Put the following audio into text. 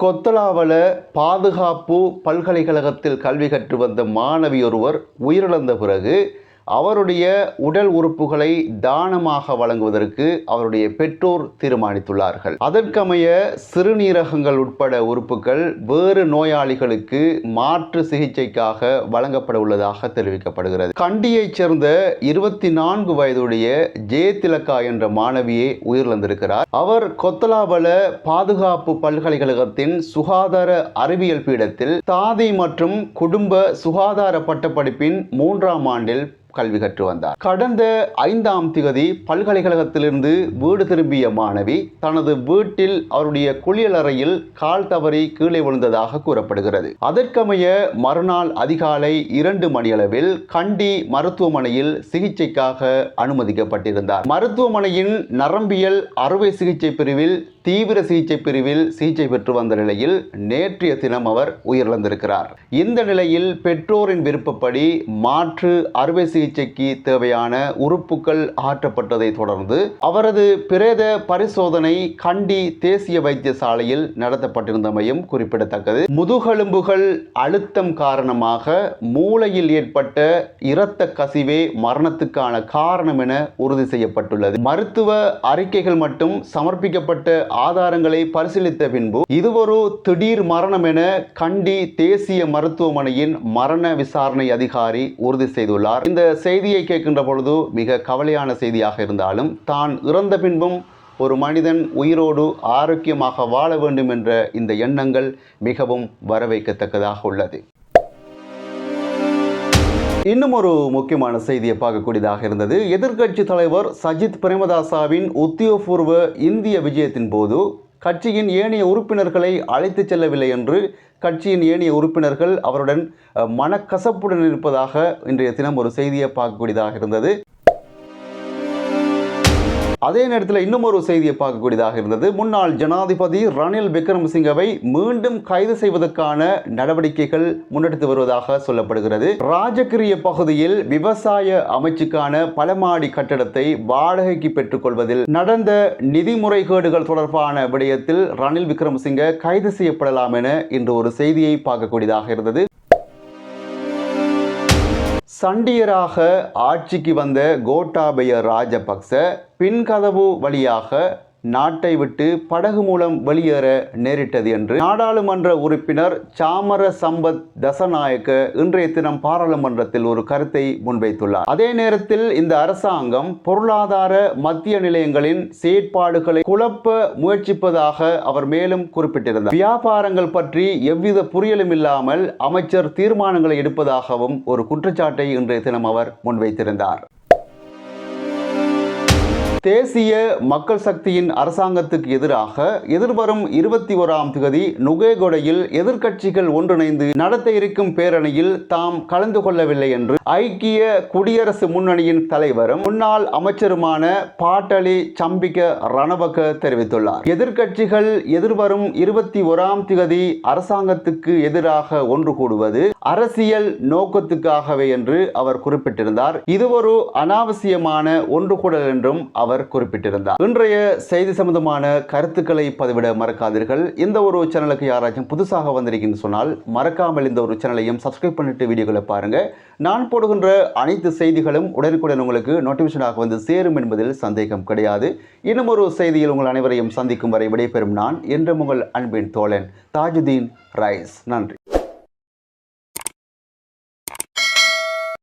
கொத்தலாவல பாதுகாப்பு பல்கலைக்கழகத்தில் கல்வி கற்று வந்த மாணவி ஒருவர் உயிரிழந்த பிறகு அவருடைய உடல் உறுப்புகளை தானமாக வழங்குவதற்கு அவருடைய பெற்றோர் தீர்மானித்துள்ளார்கள். அதற்கமைய சிறுநீரகங்கள் உட்பட உறுப்புகள் வேறு நோயாளிகளுக்கு மாற்று சிகிச்சைக்காக வழங்கப்பட உள்ளதாக தெரிவிக்கப்படுகிறது. கண்டியைச் சேர்ந்த இருபத்தி நான்கு வயதுடைய ஜே திலக்கா என்ற மாணவியை உயிரிழந்திருக்கிறார். அவர் கொத்தலாவல பாதுகாப்பு பல்கலைக்கழகத்தின் சுகாதார அறிவியல் பீடத்தில் தாதி மற்றும் குடும்ப சுகாதார பட்டப்படிப்பின் மூன்றாம் ஆண்டில் கல்வி கற்று வந்தார். கடந்த ஐந்தாம் திகதி பல்கலைக்கழகத்திலிருந்து வீடு திரும்பிய மாணவி தனது வீட்டில் அவருடைய குளியலறையில் கால் தவறி கீழே விழுந்ததாக கூறப்படுகிறது. அதற்கமைய மறுநாள் அதிகாலை இரண்டு மணியளவில் கண்டி மருத்துவமனையில் சிகிச்சைக்காக அனுமதிக்கப்பட்டிருந்தார். மருத்துவமனையின் நரம்பியல் அறுவை சிகிச்சை பிரிவில் தீவிர சிகிச்சை பிரிவில் சிகிச்சை பெற்று வந்த நிலையில் நேற்றைய தினம் அவர் உயிரிழந்திருக்கிறார். இந்த நிலையில் பெற்றோரின் விருப்பப்படி மாற்று அறுவை சிகிச்சை சிகிச்சைக்கு தேவையான உறுப்புகள் ஆற்றப்பட்டதை தொடர்ந்து அவரது பிரேத பரிசோதனை கண்டி தேசிய வைத்தியசாலையில் நடத்தப்பட்டிருந்தமையும் குறிப்பிடத்தக்கது. முதுகெலும்புகள் அழுத்தம் காரணமாக மூளையில் ஏற்பட்ட இரத்த கசிவே மரணத்துக்கான காரணம் என உறுதி செய்யப்பட்டுள்ளது. மருத்துவ அறிக்கைகள் மட்டும் சமர்ப்பிக்கப்பட்ட ஆதாரங்களை பரிசீலித்த பின்பு இது ஒரு திடீர் மரணம் என கண்டி தேசிய மருத்துவமனையின் மரண விசாரணை அதிகாரி உறுதி செய்துள்ளார். இந்த செய்தியை கேட்கின்ற பொழுது மிக கவலையான செய்தியாக இருந்தாலும் தான் இறந்த பின்பும் ஒரு மனிதன் உயிரோடு ஆரோக்கியமாக வாழ வேண்டும் என்ற இந்த எண்ணங்கள் மிகவும் வரவேற்கத்தக்கதாக உள்ளது. இன்னும் ஒரு முக்கியமான செய்தியை பார்க்கக்கூடியதாக இருந்தது. எதிர்க்கட்சி தலைவர் சஜித் பிரேமதாசாவின் உத்தியோகபூர்வ இந்திய விஜயத்தின் போது கட்சியின் ஏனைய உறுப்பினர்களை அழைத்துச் செல்லவில்லை என்று கட்சியின் ஏனைய உறுப்பினர்கள் அவருடன் மனக்கசப்புடன் இருப்பதாக இன்றைய தினம் ஒரு செய்தியை பார்க்கக்கூடியதாக இருந்தது. அதே நேரத்தில் இன்னும் ஒரு செய்தியை பார்க்கக்கூடியதாக இருந்தது. முன்னாள் ஜனாதிபதி ரணில் விக்ரமசிங்கவை மீண்டும் கைது செய்வதற்கான நடவடிக்கைகள் முன்னெடுத்து வருவதாக சொல்லப்படுகிறது. ராஜகிரிய பகுதியில் விவசாய அமைச்சுக்கான பலமாடி கட்டடத்தை வாடகைக்கு பெற்றுக்கொள்வதில் நடந்த நிதி முறைகேடுகள் தொடர்பான விடயத்தில் ரணில் விக்ரமசிங்க கைது செய்யப்படலாம் என இன்று ஒரு செய்தியை பார்க்கக்கூடியதாக இருந்தது. சண்டியராக ஆட்சிக்கு வந்த கோட்டாபய ராஜபக்ச பின்கதவு வழியாக நாட்டை விட்டு படகு மூலம் வெளியேற நேரிட்டது என்று நாடாளுமன்ற உறுப்பினர் சாமர சம்பத் தசநாயக்க இன்றைய தினம் பாராளுமன்றத்தில் ஒரு கருத்தை முன்வைத்துள்ளார். அதே நேரத்தில் இந்த அரசாங்கம் பொருளாதார மத்திய நிலையங்களின் செயற்பாடுகளை குழப்ப முயற்சிப்பதாக அவர் மேலும் குறிப்பிட்டிருந்தார். வியாபாரங்கள் பற்றி எவ்வித புரியலும் இல்லாமல் அமைச்சர் தீர்மானங்களை எடுப்பதாகவும் ஒரு குற்றச்சாட்டை இன்றைய தினம் அவர் முன்வைத்திருந்தார். தேசிய மக்கள் சக்தியின் அரசாங்கத்துக்கு எதிராக எதிர்வரும் இருபத்தி ஓராம் தேதி நுகேகொடையில் எதிர்க்கட்சிகள் ஒன்றிணைந்து நடத்த இருக்கும் பேரணியில் தாம் கலந்து கொள்ளவில்லை என்று ஐக்கிய குடியரசு முன்னணியின் தலைவரும் முன்னாள் அமைச்சருமான பாட்டலி சம்பிக்க ரணவக்க தெரிவித்துள்ளார். எதிர்க்கட்சிகள் எதிர்வரும் இருபத்தி ஓராம் தேதி அரசாங்கத்துக்கு எதிராக ஒன்று கூடுவது அரசியல் நோக்கத்துக்காகவே என்று அவர் குறிப்பிட்டிருந்தார். இது ஒரு அனாவசியமான ஒன்று கூடல் என்றும் அவர் குறிப்பிட்டிருந்தார். இன்றைய செய்தி சம்பந்தமான கருத்துக்களை பதிவிட மறக்காதீர்கள். இந்த ஒரு சேனலுக்கு யாராச்சும் புதுசாக வந்திருக்கீங்கன்னு சொன்னால் மறக்காமல் இந்த ஒரு சேனலையும் சப்ஸ்கிரைப் பண்ணிட்டு வீடியோக்களை பாருங்க. நான் போடுகின்ற அனைத்து செய்திகளும் உடனுக்குடன் உங்களுக்கு நோட்டிபிகேஷனாக வந்து சேரும் என்பதில் சந்தேகம் கிடையாது. இன்னும் ஒரு செய்தியில் உங்கள் அனைவரையும் சந்திக்கும் வரை விடைபெறும் நான் என்று உங்கள் அன்பின் தோழன் தாஜுதீன் ரைஸ். நன்றி.